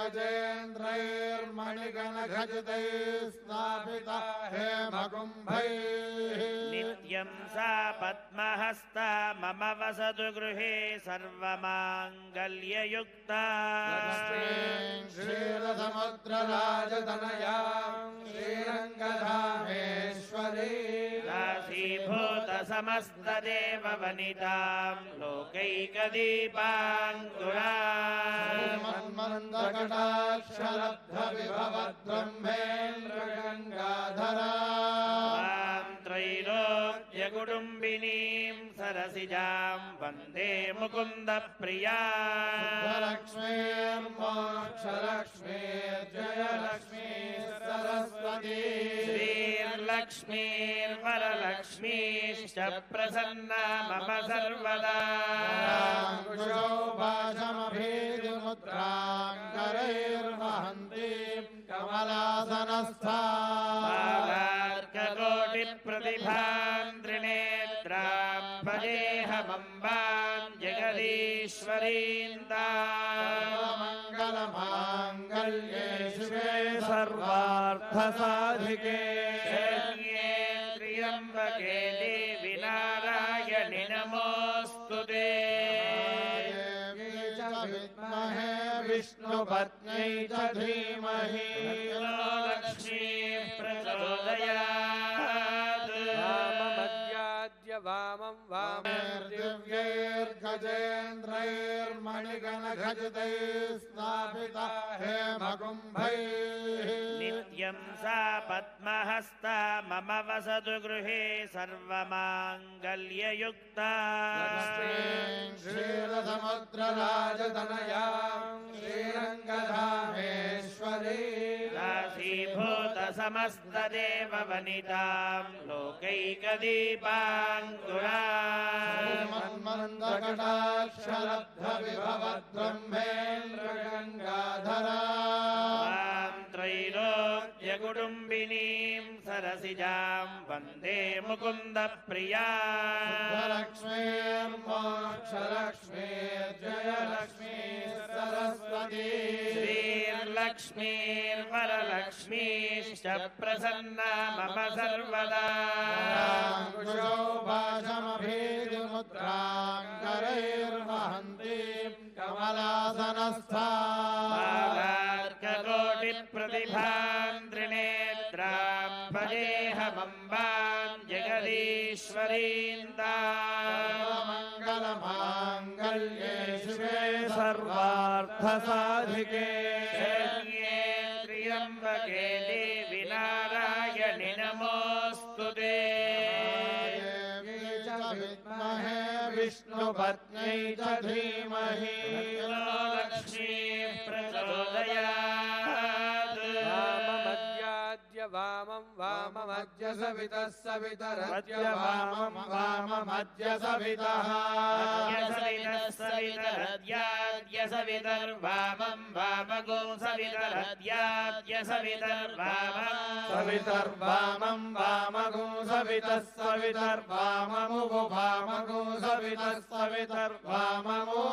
गजेन्द्रैर्मणिगणखचितैः स्थापिता हेमकुम्भैः नित्यं सा पद्महस्ता मम वसतु गृहे सर्वमाङ्गल्ययुक्ता। क्षीरसमुद्रराजतनयां श्रीरङ्गधामेश्वरी। राशीभूत समस्तदेव वनितां लोकैकदीपाङ्कुरा श्रीमन्मन्दकटाक्षलब्धविभवद्ब्रह्मेन्द्रगङ्गाधरा त्रैलोक्यकुटुम्बिनीं सरसिजां वन्दे मुकुन्दप्रिया। लक्ष्मीर्मोक्षलक्ष्मीर्जयलक्ष्मी सरस्वती। श्रीर्लक्ष्मीर्वरलक्ष्मीश्च प्रसन्ना मम सर्वदा। कुशो भाषमभेदिमुद्रां करैर्वहन्ति कमलासनस्था जगदीश्वरीन्दा मङ्गलमाङ्गल्ये शिवे सर्वार्थसाधिके। त्र्यम्बके देवि नारायणि नमोऽस्तु ते। विद्महे विष्णुपत्न्यै च धीमहि वामं वामर्दिव्य दिव्यैर्गजेन्द्रैर्मणिगणखचितैः स्थापिता हेमकुम्भैः सा पद्महस्ता मम वसतु गृहे सर्वमाङ्गल्ययुक्ता। क्षीरसमुद्रराजतनयां श्रीरङ्गधामेश्वरी। राशीभूत समस्तदेव वनितां लोकैकदीपाङ्कुरा मां त्रैलोक्यकुटुम्बिनीं सरसिजां वन्दे मुकुन्दप्रिया। लक्ष्मीर्मोक्षलक्ष्मीर्जयलक्ष्मी सरस्वती। श्रीर्लक्ष्मीर्वरलक्ष्मीश्च प्रसन्ना मम सर्वदा। कुशो भाषमभेदिमुद्रां करैर्वहन्ति कमलासनस्था। बालार्ककोटिप्रतिभां जगदीश्वरीन्दा मङ्गलमाङ्गल्ये शिवे सर्वार्थसाधिके। शरण्ये त्र्यम्बके देवि नारायणि नमोऽस्तु विद्महे विष्णुपत्न्यै च धीमहि वामं वाममद्य सवितः सवितरद्य वामं वाममद्य सवितः सवितरद्याद्य सवितर्वामं वामगो सवितरद्याद्य सवितर्वामम् सवितर्वामं वामगो सवितः सवितर्वाममुगो वामगो सवितः सवितर्वाममो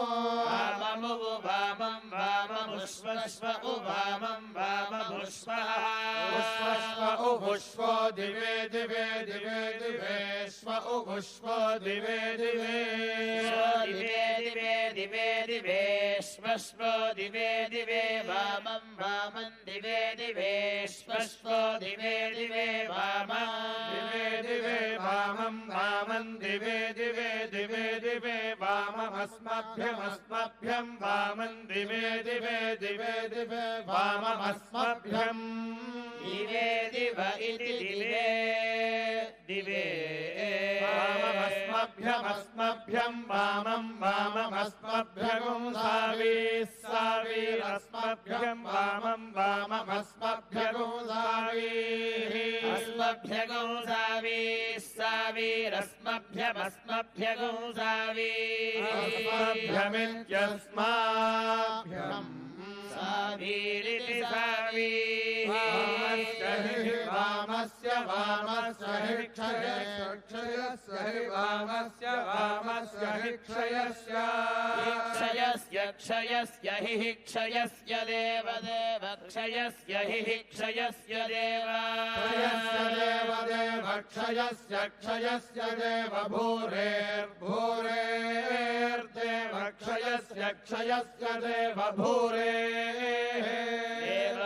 वाममुगु वामं वाममुष्वश्व उवामं वामभुष्वः पुष्पश्व उभुष्वो दिवे दिवे दिवे दिवेश्व उभुष्वो दिवे दिवे दिवे दिवे दिवे दिवेश्वश्वो दिवे दिवे वामं वामं दिवे दिवेश्वश्वो दिवे दिवे वामं दिवे दिवे वामं वामं दिवे दिवे दिवे दिवे वाममस्मभ्यमस्मभ्यं वामं दिवे दिवे दिवे दिवे वाममस्मभ्यम् दिवे दिव इति दिवे दिवे। वाममस्मभ्यमस्मभ्यं वामं वाममस्मभ्यगुं सावीः सावीरस्मभ्यं वामं वाममस्मभ्यगुं सावीः। अस्मभ्यगो सावीः सावीरस्मभ्यमस्मभ्यगो सावीः। अस्मभ्यमित्यस्माभ्यम् सावीरिति सावी वामस्य हि वामस्य वामस्य हि क्षयस्य हि वामस्य वामस्य हि क्षयस्य क्षयस्य हि हि क्षयस्य देवदेव क्षयस्य हि हि क्षयस्य देव क्षयस्य देव देव क्षयस्य क्षयस्य देव भूरेर्भूरेर्देव क्षयस्य क्षयस्य देव भूरेः देव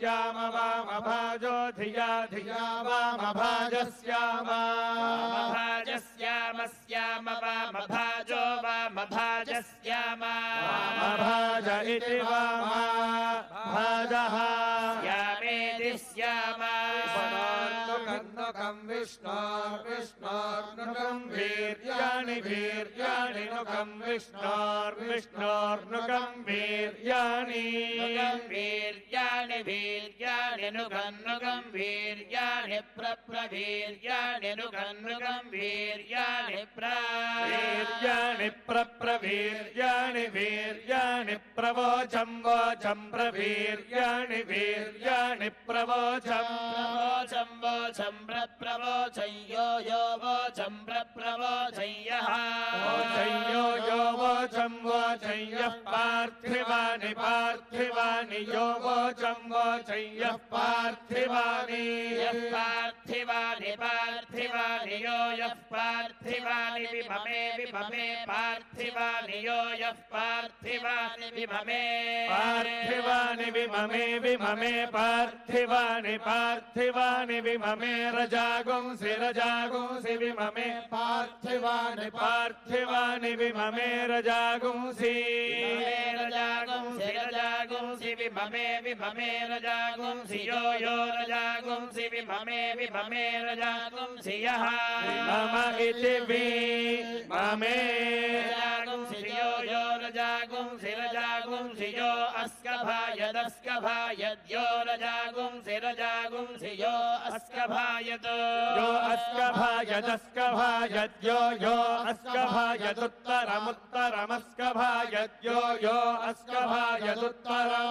वामभाजस्याम स्याम वामभाजो धिया धिया वामभाजस्याम। वामभाजस्याम स्याम वामभाजो वामभाजस्याम। वामभाज इति वामा। भाजः। स्यामेति स्याम नुकम् विष्णोर्विष्णोर्नुकम् वीर्याणि वीर्याणि नुकम् विष्णोर्विष्णोर्नुकम् वीर्याणि। वीर्याणि वीर्याणि नुगन्नुगम् वीर्याणि प्रप्रवीर्याणि नुगन्नुगम् वीर्याणि प्र। वीर्याणि प्रप्रवीर्याणि वीर्याणि प्रवोचम् वोचम् प्रवीर्याणि वीर्याणि प्रवोचम् प्रवोचं। वोचं प्रप्रवोचं यो यो वोचं प्रप्रवोचं यः वोचय्यो यो वोचम् वोचय्यः पार्थिवानि पार्थिवानि यो वोचम् वोचय्यः पार्थिवानि यः पार्थिवानि पार्थिवानि यो यः पार्थिवानि विममे विममे पार्थिवानि यो यः पार्थिवानि विममे पार्थिवानि विममे विममे पार्थिवानि पार्थिवानि विममे रजागुंसि रजागुंसि विममे पार्थिवानि पार्थिवानि विममे रजागुंसि विममे रजागुंसि रजागुंसि विममे विममे रजागुंसि यो यो रजागुंसि विममे विममे रजागुंसि यः मम इति वि ममे रजागुंसि अस्कभायदस्कभायद्यो रजागुंसि रजागुंसि यो अस्कभायत्। यो अस्कभायदस्कभायद्यो यो अस्कभायदुत्तरमुत्तरमस्कभायद्यो यो अस्कभायदुत्तरम्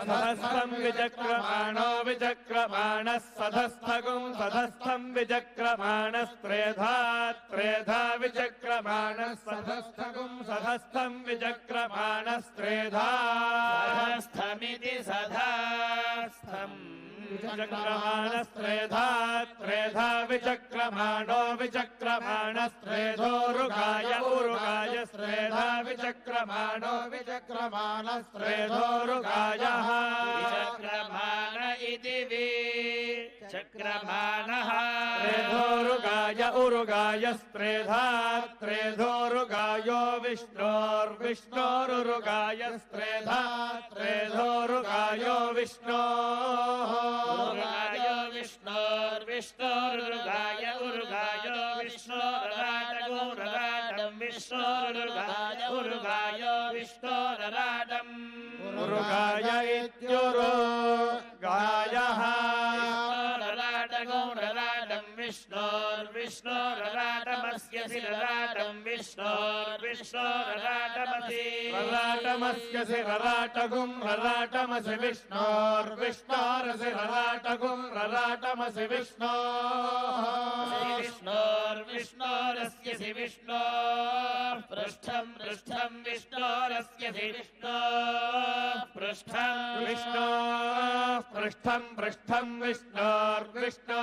सधस्थम् विचक्रमाणो विचक्रमाणः सधस्थगुं सधस्थम् विचक्रमाणस्त्रेधा त्रेधा विचक्रमाणः सधस्थगुं सधस्थम् विचक्रमाणस्त्रेधा। सधस्थमिति सधास्थम् विचक्रमाणस्त्रेधा त्रेधा विचक्रमाणो विचक्रमाणस्त्रेधोरुगाय उरुगाय स्त्रेधा विचक्रमाणो विचक्रमाणस्त्रेधोरुगायः विचक्रमाण। इति विचक्रमाणः त्रेधोरुगाय उरुगाय स्त्रेधा विष्णोर्विष्णोरुगाय त्रेधोरुगायो विष्णोः। उरुगायो विष्णोर्विष्णोरुगाय उरुगायो विष्णोरराटगुरराटं विष्णोरुगाय उरुगायो विष्णोरराटम् उरुगाय इत्युरु गायः। रराटगुरराटं विष्णोर्विष्णोरराटमस्य शिरराटम् विष्णोर्विष्णोरराटमसि रराटमस्यसि रराटगुं रराटमसि विष्णोर्विष्णोरसि रराटगुं रराटमसि विष्णो। विष्णोर्विष्णोरस्यसि विष्णो। पृष्ठम् पृष्ठम् विष्णोरस्यसि विष्णो। पृष्ठम् विष्णो पृष्ठम् पृष्ठम् विष्णोर्विष्णो।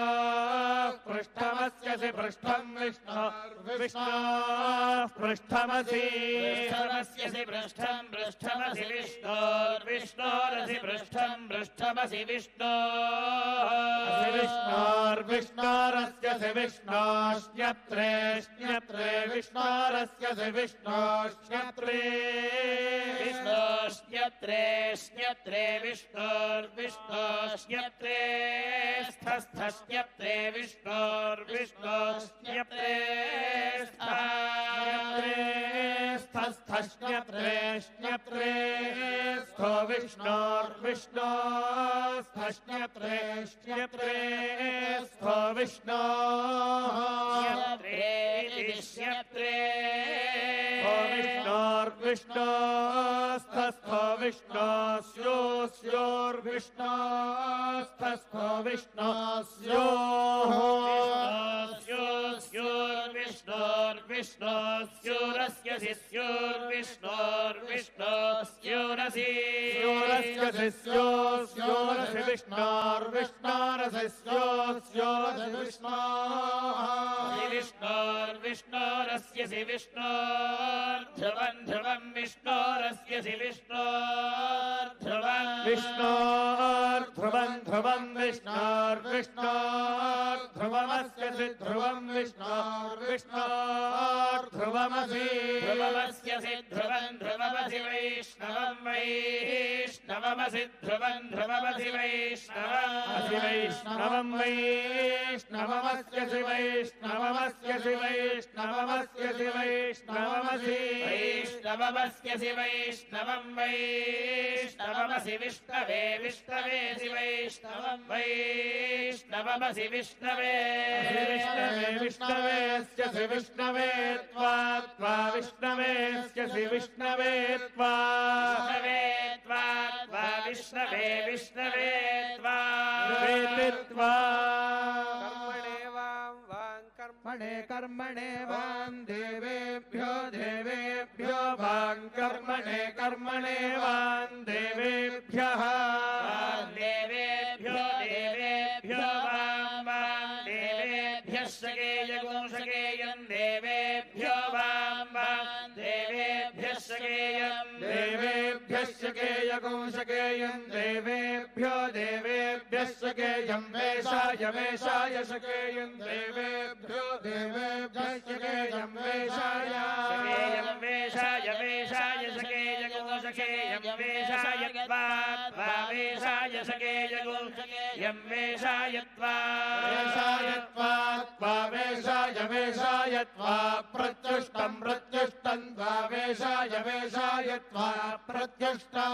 पृष्ठमस्यसि पृष्ठम् विष्णो। विष्णो पृष्ठमसि पृष्ठमस्यसि पृष्ठम् पृष्ठमसि विष्णोर्विष्णोरसि पृष्ठम् पृष्ठमसि विष्णो। विष्णोर्विष्णोरस्यसि श्न्यत्रे विष्णोरस्यसि विष्णोष्ण्यत्रे विष्णोष्ण्यत्रे श्न्यत्रे विष्णोर्विष्णोष्ण्यत्रे स्थस्थस्न्यत्रे विष्णोर्विष्णोष्ण्यत्रे स्थस्थश्न्यत्रे श्न्यत्रे स्थो विष्णोर्विष्णो स्थश्न्यत्रे श्न्यत्रे स्थो विष्णो विष्यत्रे स्थो विष्णोर्विष्णो स्थस्थो विष्णो स्यो स्योर्विष्णो स्थस्थो विष्णो स्योः स्योर्विष्णोर्विष्णोस्योरस्यसि स्योर्विष्णोर्विष्णो स्योरसि स्योरस्य स्यो स्योरसि विष्णोर्विष्णोरसि स्यो स्योरसि विष्णो विष्णोर्विष्णोरस्यसि विष्णोर्ध्रुवम् ध्रुवम् विष्णोरस्यसि विष्णोर्ध्रुवम् विष्णोर्ध्रुवम् ध्रुवम् विष्णोर्विष्णोर्ध्रुवमस्यसि ध्रुवम् विष्णोर्विष्णोर्ध्रुवमसि। ध्रुवमस्यसि ध्रुवम् ध्रुवमसि वैष्णवम् वैष्णवमसि ध्रुवम् ध्रुवमसि असि वैष्णवम् वैष्णवम् वैष्णवमस्यसि वैष्णवमस्यसि वैष्णवमस्यसि वैष्णवमसि वैष्णवमस्यसि वैष्णवम् वैष्णवमसि विष्णवे विष्णवेसि वैष्णवम् वैष्णवमसि विष्णवे। विष्णवे विष्णवेस्यसि विष्णवे त्वा त्वा विष्णवेस्यसि विष्णवे त्वा। विष्णवे त्वा त्वा विष्णवे विष्णवे त्वा। त्वा कर्मणे कर्मणे वां देवेभ्यो देवेभ्यो वां कर्मणे कर्मणे वां देवेभ्यः। देवेभ्यो देवेभ्यो वां वां देवेभ्यः सकेयगुं सकेयम् देवेभ्यो वां वां देवेभ्यः केयगुं शकेयम् देवेभ्यो देवेभ्यश्च केयम् वेषाय वेषाय शकेयम् देवेभ्यो देवेभ्यश्च केयम् वेषाय। सकेयम् वेषाय वेषाय सकेयगुं सकेयम् वेषाय त्वा वेषाय सकेयगुं यम् वेषाय त्वा। वेषाय त्वा त्वा वेषाय वेषाय त्वा प्रत्युष्टम् प्रत्युष्टम् त्वा वेषाय वेषाय त्वा प्रत्युष्टा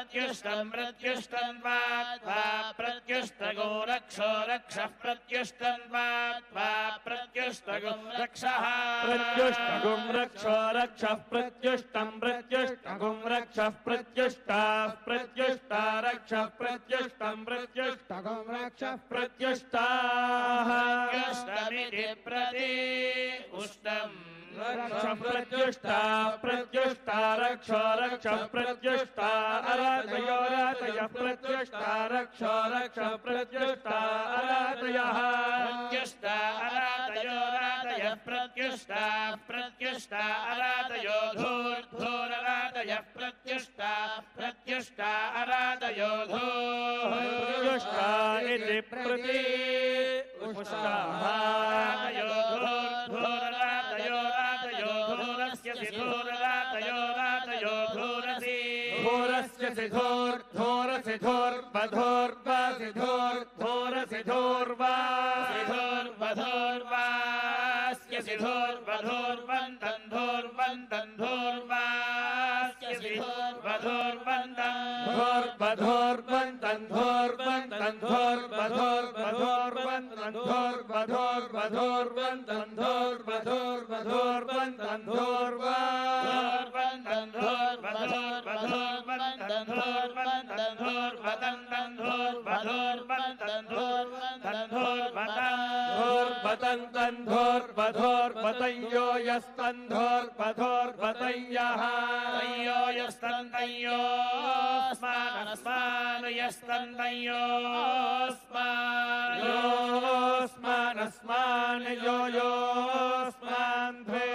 प्रत्युष्टम् वा त्वा प्रत्युष्टगो रक्षो रक्षः प्रत्युष्टम् वा त्वा प्रत्युष्टगो रक्षः प्रत्युष्टगुं रक्षो रक्षः प्रत्युष्टम् प्रत्युष्टगुं रक्षः प्रत्युष्टाः प्रत्युष्टा रक्षः प्रत्युष्टम् प्रत्युष्टगुं रक्षः प्रत्युष्टाः प्रत्युष्टमिति प्रति उष्टम् रक्ष प्रत्युष्टा प्रत्युष्टा रक्ष रक्ष प्रत्युष्टा अरातयो रातय प्रत्युष्टा रक्ष रक्ष प्रत्युष्टा अरातयः। प्रत्युष्टा अरातयो रातयः प्रत्युष्टा प्रत्युष्टा अरातयो धूर्धूररातयः प्रत्युष्टा प्रत्युष्टा अरातयो धूर्। प्रत्युष्टा इति प्रति उष्टाः। रातयो धूरसि धोरस्य सिधोर्धोरसि धोर्बधोर्वा सिधोर्धोरसि धोर्वा सिधोर्वधोर्वास्य सिधोर्वधोर्वन्तम् धोर्वन्तम् तय्यो यस्तन्तयो स्मानस्मान यस्तन्तयो स्मान योऽस्मानस्मान् यो योऽस्मान्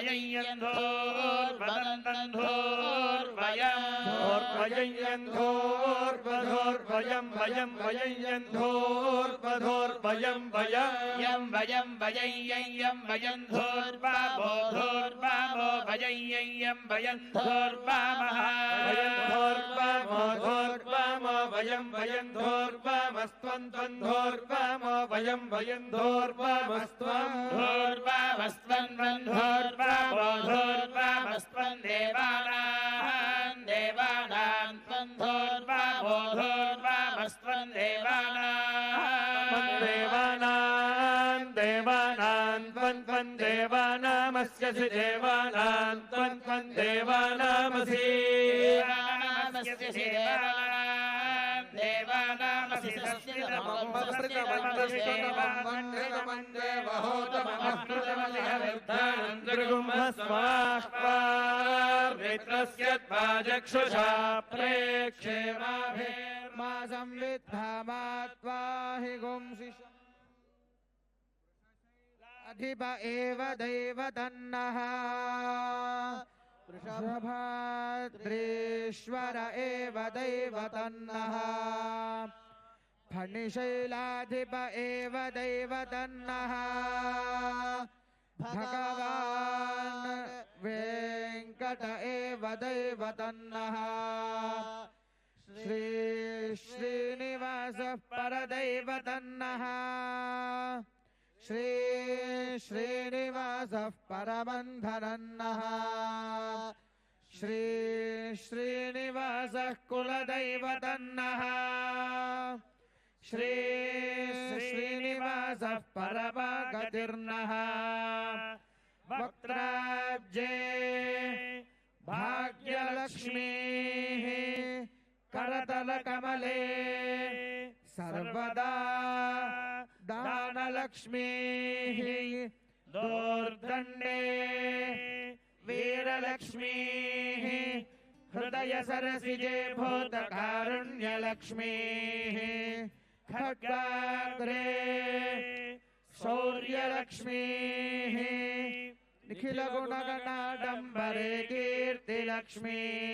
வயஞ்சோர்வயோர்வயோர்வயம் வயம் வயஞ்சோர்வயோர்வயம் வயம் வயம் வயையம் வயந்தோர்வபோதோர்வபோ வயையம் வயந்தோர்வ மகா वयम् वयम् धोर्वामस्त्वम् त्वम् धोर्वामो वयम् वयम् धोर्वामस्त्वम् धोर्वामस्त्वन् धोर्वामो धोर्वामस्त्वन् देवानाम् देवानाम् त्वम् धोर्वामो धोर्वामस्त्वन् देवानाम् देवानाम् देवानाम् त्वम् त्वम् देवानामस्यसि देवानाम् त्वम् त्वम् देवानामसि देवानामसि ृगुम्हस्वाह्वार्मित्रस्य चक्षुषा प्रेक्षे मा संविद्धामा त्वा हि गुंसि अधिप एव दैवतन्नः वृषभाद्रेश्वर एव दैवतन्नः फणिशैलाधिप एव दैवतन्नः। भगवान् वेङ्कट एव दैवतन्नः। श्री श्रीनिवासः परदैवतन्नः। श्री श्रीनिवासः परबन्धनन्नः श्री श्रीनिवासः कुलदैवतन्नः। श्री श्रीनिवास श्रीनिवासः परमगतिर्नः भाग्यलक्ष्मीः करतलकमले सर्वदा दानलक्ष्मीः दोर्दण्डे वीरलक्ष्मीः हृदय सरसिजे भूतकारुण्यलक्ष्मीः खड्गाग्रे शौर्यलक्ष्मीः निखिलगुणगणाडम्बरे कीर्तिलक्ष्मी।